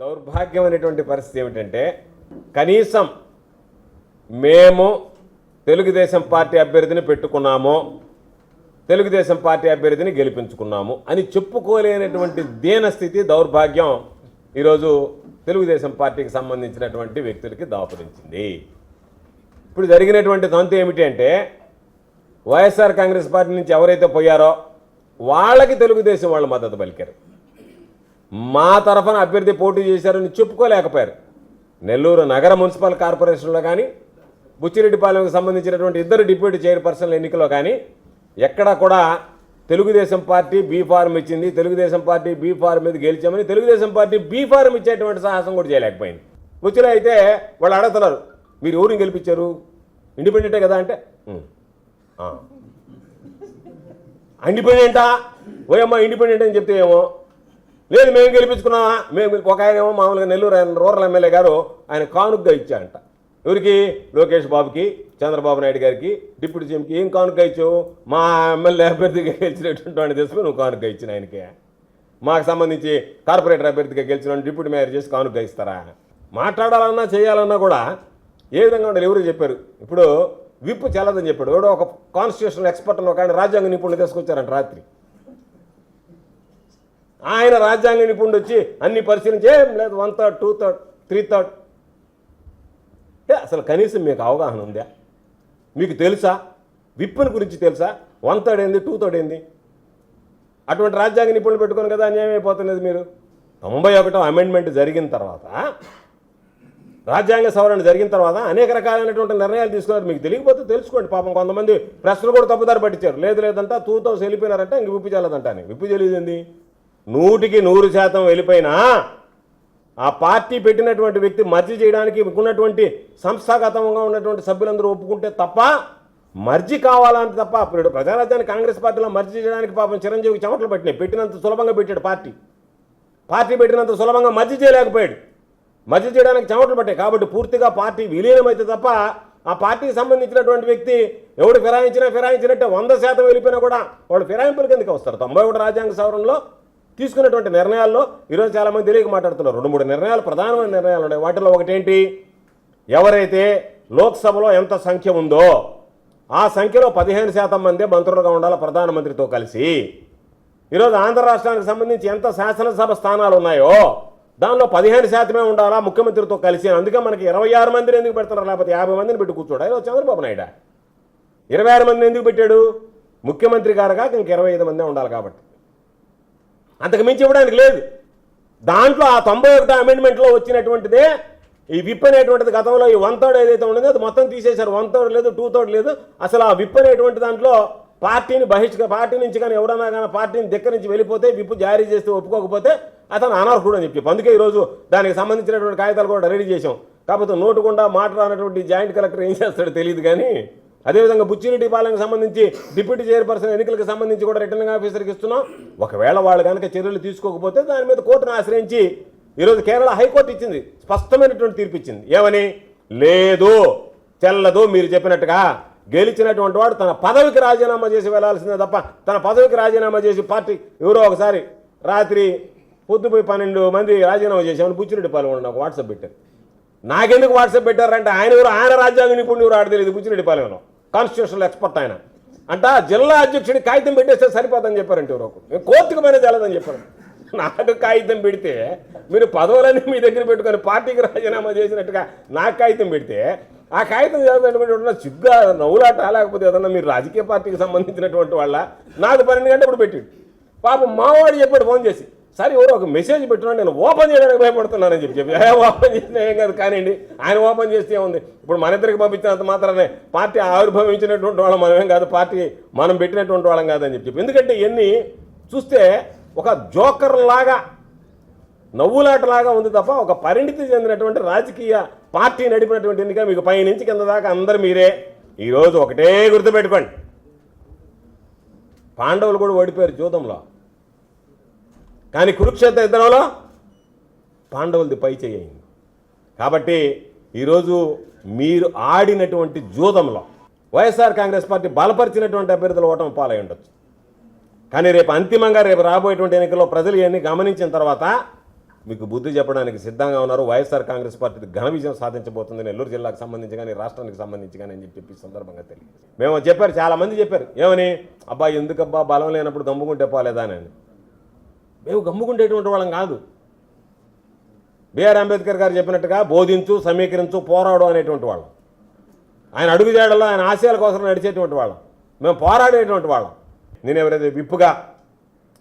దౌర్భాగ్యం అనేటువంటి పరిస్థితి ఏమిటంటే కనీసం మేము తెలుగుదేశం పార్టీ అభ్యర్థిని పెట్టుకున్నాము తెలుగుదేశం పార్టీ అభ్యర్థిని గెలిపించుకున్నాము అని చెప్పుకోలేనటువంటి దీనస్థితి దౌర్భాగ్యం ఈరోజు తెలుగుదేశం పార్టీకి సంబంధించినటువంటి వ్యక్తులకి దాపురించింది. ఇప్పుడు జరిగినటువంటి తంతు ఏమిటి అంటే వైఎస్ఆర్ కాంగ్రెస్ పార్టీ నుంచి ఎవరైతే పోయారో వాళ్ళకి తెలుగుదేశం వాళ్ళు మద్దతు పలికారు. మా తరఫున అభ్యర్థి పోటీ చేశారని చెప్పుకోలేకపోయారు. నెల్లూరు నగర మున్సిపల్ కార్పొరేషన్లో కానీ బుచ్చిరెడ్డిపాలెంకు సంబంధించినటువంటి ఇద్దరు డిప్యూటీ చైర్పర్సన్ల ఎన్నికలో కానీ ఎక్కడా కూడా తెలుగుదేశం పార్టీ బీ ఫార్మ్ ఇచ్చింది తెలుగుదేశం పార్టీ బీ ఫార్మ్ మీద గెలిచామని తెలుగుదేశం పార్టీ బీ ఫార్మ్ ఇచ్చేటువంటి సాహసం కూడా చేయలేకపోయింది. బుచ్చిలో అయితే వాళ్ళు అడుగుతున్నారు మీరు ఎవరిని గెలిపించారు? ఇండిపెండెంటే కదా అంటే ఇండిపెండెంటా? ఓయమ్మ ఇండిపెండెంట్ అని చెప్తే ఏమో లేదు మేము గెలిపించుకున్నామా? మేము ఒక ఆయన ఏమో మామూలుగా నెల్లూరు ఆయన రూరల్ ఎమ్మెల్యే గారు ఆయన కానుగ్గా ఇచ్చారంట ఎవరికి? లోకేష్ బాబుకి చంద్రబాబు నాయుడు గారికి డిప్యూటీ సీఎంకి ఏం కానుక ఇచ్చావు? మా ఎమ్మెల్యే అభ్యర్థిగా గెలిచినటువంటి వాడిని తీసుకుని నువ్వు కానుక ఇచ్చిన ఆయనకి. మాకు సంబంధించి కార్పొరేటర్ అభ్యర్థిగా గెలిచిన డిప్యూటీ మేయర్ చేసి కానుక ఇస్తారా? మాట్లాడాలన్నా చేయాలన్నా కూడా ఏ విధంగా ఉండాలి? ఎవరు చెప్పారు? ఇప్పుడు విప్పు చల్లదని చెప్పాడు. ఎవడో ఒక కాన్స్టిట్యూషనల్ ఎక్స్పర్ట్ ఒక ఆయన రాజ్యాంగ నిపుణులు తీసుకొచ్చారంట రాత్రి. ఆయన రాజ్యాంగ నిపుణుడు వచ్చి అన్ని పరిశీలించి ఏం లేదు one third two third three third అంటే అసలు కనీసం మీకు అవగాహన ఉందా? మీకు తెలుసా? విప్పుని గురించి తెలుసా? వన్ థర్డ్ ఏంది టూ థర్డ్ ఏంది? అటువంటి రాజ్యాంగ నిపుణులు పెట్టుకొని కదా అన్యాయం అయిపోతున్నది మీరు. తొంభై ఒకటో అమెండ్మెంట్ జరిగిన తర్వాత రాజ్యాంగ సవరణ జరిగిన తర్వాత అనేక రకాలైనటువంటి నిర్ణయాలు తీసుకున్నారు మీకు తెలియకపోతే తెలుసుకోండి. పాపం కొంతమంది ప్రశ్నలు కూడా తప్పుదారి పట్టించారు. లేదు లేదంట తూతో థౌసండ్ వెళ్ళిపోయినారంటే ఇంక విప్పు చేయలేదంట అని. విప్పు తెలియదు నూటికి నూరు శాతం వెళ్ళిపోయినా ఆ పార్టీ పెట్టినటువంటి వ్యక్తి మర్జీ చేయడానికి ఉన్నటువంటి సంస్థాగతంగా ఉన్నటువంటి సభ్యులందరూ ఒప్పుకుంటే తప్ప మర్జీ కావాలంటే తప్ప ఇప్పుడు ప్రజారాజ్యాన్ని కాంగ్రెస్ పార్టీలో మర్జీ చేయడానికి పాపం చిరంజీవికి చెమటలు పెట్టినాయి. పెట్టినంత సులభంగా పెట్టాడు పార్టీ. పార్టీ పెట్టినంత సులభంగా మర్జీ చేయలేకపోయాడు. మర్జీ చేయడానికి చెమటలు పట్టాయి. కాబట్టి పూర్తిగా పార్టీ విలీనమైతే తప్ప ఆ పార్టీకి సంబంధించినటువంటి వ్యక్తి ఎవడు ఫిరాయించినా ఫిరాయించినట్టే వంద శాతం వెళ్ళిపోయినా కూడా వాడు ఫిరాయింపుల కిందకి వస్తారు? తొంభై ఒకటి రాజ్యాంగ సవరణలో తీసుకున్నటువంటి నిర్ణయాల్లో ఈరోజు చాలామంది తెలియక మాట్లాడుతున్నారు. రెండు మూడు నిర్ణయాలు ప్రధానమైన నిర్ణయాలు ఉన్నాయి. వాటిలో ఒకటేంటి? ఎవరైతే లోక్సభలో ఎంత సంఖ్య ఉందో ఆ సంఖ్యలో పదిహేను శాతం మందే మంత్రులుగా ఉండాలి ప్రధానమంత్రితో కలిసి. ఈరోజు ఆంధ్ర రాష్ట్రానికి సంబంధించి ఎంత శాసనసభ స్థానాలు ఉన్నాయో దానిలో పదిహేను శాతమే ఉండాలా ముఖ్యమంత్రితో కలిసి? అందుకే మనకి ఇరవై ఆరు మందిని ఎందుకు పెడతారు? లేకపోతే యాభై మందిని పెట్టి కూర్చోడా? ఈరోజు చంద్రబాబు నాయుడు. ఇరవై ఆరు మందిని ఎందుకు పెట్టాడు? ముఖ్యమంత్రి గారుగా ఇంక ఇరవై ఐదు మందే ఉండాలి కాబట్టి. అంతకు మించి ఇవ్వడానికి లేదు. దాంట్లో ఆ తొంభై ఒకటో అమెండ్మెంట్లో వచ్చినటువంటిదే ఈ విప్ అనేటువంటిది గతంలో ఈ వన్ థర్డ్ ఏదైతే ఉండదో అది మొత్తం తీసేశారు. వన్ థర్డ్ లేదు టూ థర్డ్ లేదు. అసలు ఆ విప్ అనేటువంటి దాంట్లో పార్టీని బహిష్క పార్టీ నుంచి కానీ ఎవడన్నా కానీ పార్టీని దగ్గర నుంచి వెళ్ళిపోతే విప్పు జారీ చేస్తే ఒప్పుకోకపోతే అతను అనర్హుడు అని చెప్పి. అందుకే ఈరోజు దానికి సంబంధించినటువంటి కాగితాలు కూడా రెడీ చేశాం. కాకపోతే నోటుకుండా మాట్లాడినటువంటి జాయింట్ కలెక్టర్ ఏం చేస్తాడో తెలియదు కానీ అదేవిధంగా బుచ్చిరెడ్డి పాలనకు సంబంధించి డిప్యూటీ చైర్పర్సన్ ఎన్నికలకు సంబంధించి కూడా రిటర్నింగ్ ఆఫీసర్కి ఇస్తున్నాం. ఒకవేళ వాళ్ళు కనుక చర్యలు తీసుకోకపోతే దాని మీద కోర్టును ఆశ్రయించి ఈరోజు కేరళ హైకోర్టు ఇచ్చింది. స్పష్టమైనటువంటి తీర్పు ఇచ్చింది. ఏమని? లేదు. చెల్లదు మీరు చెప్పినట్టుగా గెలిచినటువంటి వాడు తన పదవికి రాజీనామా చేసి వెళ్ళాల్సిందే తప్ప తన పదవికి రాజీనామా చేసి పార్టీ ఎవరో ఒకసారి రాత్రి పొద్దుపోయి పన్నెండు మంది రాజీనామా చేసామని బుచ్చిరెడ్డి పాలెం నాకు వాట్సాప్ పెట్టారు. నాకెందుకు వాట్సాప్ పెట్టారంటే ఆయన ఎవరు? ఆయన రాజ్యాంగ నిపుణుడు ఎవరు? ఆడ తెలియదు కాన్స్టిట్యూషనల్ ఎక్స్పర్ట్ ఆయన. అంట జిల్లా అధ్యక్షుడి కాగితం పెట్టేస్తే సరిపోదని చెప్పారంటే ఎవరు ఒకరు. నేను కోర్టుకు పైన తెలదని చెప్పారు. నాకు కాగితం పెడితే మీరు పదవులన్నీ మీ దగ్గర పెట్టుకొని పార్టీకి రాజీనామా చేసినట్టుగా నాకు కాగితం పెడితే ఆ కాగితం చదివినటువంటి సిగ్గా నవ్వులాట లేకపోతే ఏదన్నా మీరు రాజకీయ పార్టీకి సంబంధించినటువంటి వాళ్ళ నాకు పన్నెండు గంటలు ఇప్పుడు పెట్టాడు. పాపం మావాడు చెప్పాడు ఫోన్ చేసి. సరే ఎవరో ఒక మెసేజ్ పెట్టినా నేను ఓపెన్ చేయడానికి భయపడుతున్నానని చెప్పి చెప్పి. ఓపెన్ చేసినా ఏం కాదు కానివ్వండి. ఆయన ఓపెన్ చేస్తే ఉంది ఇప్పుడు మన ఇద్దరికి పంపించినంత మాత్రమే. పార్టీ ఆవిర్భవించినటువంటి వాళ్ళం మనమేం కాదు పార్టీ మనం పెట్టినటువంటి వాళ్ళం కాదని చెప్పి చెప్పి. ఎందుకంటే ఇవన్నీ చూస్తే ఒక జోకర్ లాగా నవ్వులాటలాగా ఉంది తప్ప ఒక పరిణితి చెందినటువంటి రాజకీయ పార్టీ నడిపినటువంటి ఎన్నిక మీకు పై నుంచి కింద దాకా అందరు మీరే. ఈరోజు ఒకటే గుర్తుపెట్టుకోండి. పాండవులు కూడా ఓడిపోయారు జూదంలో. కానీ కురుక్షేత్ర యుద్ధంలో పాండవులది పై చేయింది కాబట్టి ఈరోజు మీరు ఆడినటువంటి జూదంలో వైఎస్ఆర్ కాంగ్రెస్ పార్టీ బలపరిచినటువంటి అభ్యర్థులు ఓటమి పాలై ఉండొచ్చు. కానీ రేపు అంతిమంగా రేపు రాబోయేటువంటి ఎన్నికల్లో ప్రజలు ఇవన్నీ గమనించిన తర్వాత మీకు బుద్ధి చెప్పడానికి సిద్ధంగా ఉన్నారు. వైఎస్ఆర్ కాంగ్రెస్ పార్టీ ఘన విజయం సాధించబోతుంది. నెల్లూరు జిల్లాకు సంబంధించి కానీ రాష్ట్రానికి సంబంధించి కానీ అని చెప్పి సందర్భంగా తెలియదు మేము చెప్పారు చాలామంది చెప్పారు. ఏమని? అబ్బా ఎందుకబ్బా బలం లేనప్పుడు గమ్ముకుంటే పోలేదా అని. మేము గమ్ముకుండేటువంటి వాళ్ళం కాదు. బిఆర్ అంబేద్కర్ గారు చెప్పినట్టుగా బోధించు సమీకరించు పోరాడు అనేటువంటి వాళ్ళం. ఆయన అడుగుజాడలో ఆయన ఆశయాల కోసం నడిచేటువంటి వాళ్ళం. మేము పోరాడేటువంటి వాళ్ళం. నేను ఎవరైతే విప్పుగా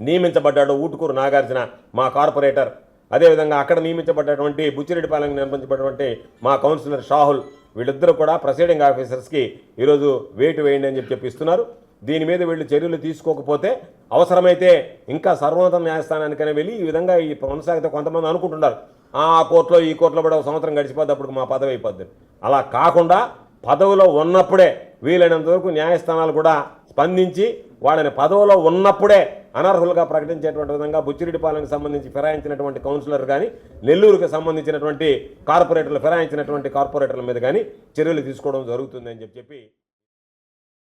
నియమించబడ్డాడో ఊటుకూరు నాగార్జున మా కార్పొరేటర్ అదేవిధంగా అక్కడ నియమించబడ్డటువంటి బుచ్చిరెడ్డిపాలెం నిర్మించబడినటువంటి మా కౌన్సిలర్ షాహుల్ వీళ్ళిద్దరూ కూడా ప్రొసీడింగ్ ఆఫీసర్స్కి ఈరోజు వేటు వేయండి అని చెప్పి చెప్పిస్తున్నారు. దీని మీద వీళ్ళు చర్యలు తీసుకోకపోతే అవసరమైతే ఇంకా సర్వోన్నత న్యాయస్థానానికైనా వెళ్ళి ఈ విధంగా ఈ కొనసాగితే కొంతమంది అనుకుంటున్నారు. ఆ కోర్టులో ఈ కోర్టులో కూడా ఒక సంవత్సరం గడిచిపోద్ది అప్పుడు మా పదవి అయిపోద్ది అలా కాకుండా పదవిలో ఉన్నప్పుడే వీలైనంత వరకు న్యాయస్థానాలు కూడా స్పందించి వాళ్ళని పదవిలో ఉన్నప్పుడే అనర్హులుగా ప్రకటించేటువంటి విధంగా బుచ్చిరెడ్డిపాలెంకి సంబంధించి ఫిరాయించినటువంటి కౌన్సిలర్ కానీ నెల్లూరుకి సంబంధించినటువంటి కార్పొరేటర్లు ఫిరాయించినటువంటి కార్పొరేటర్ల మీద కానీ చర్యలు తీసుకోవడం జరుగుతుందని చెప్పి చెప్పి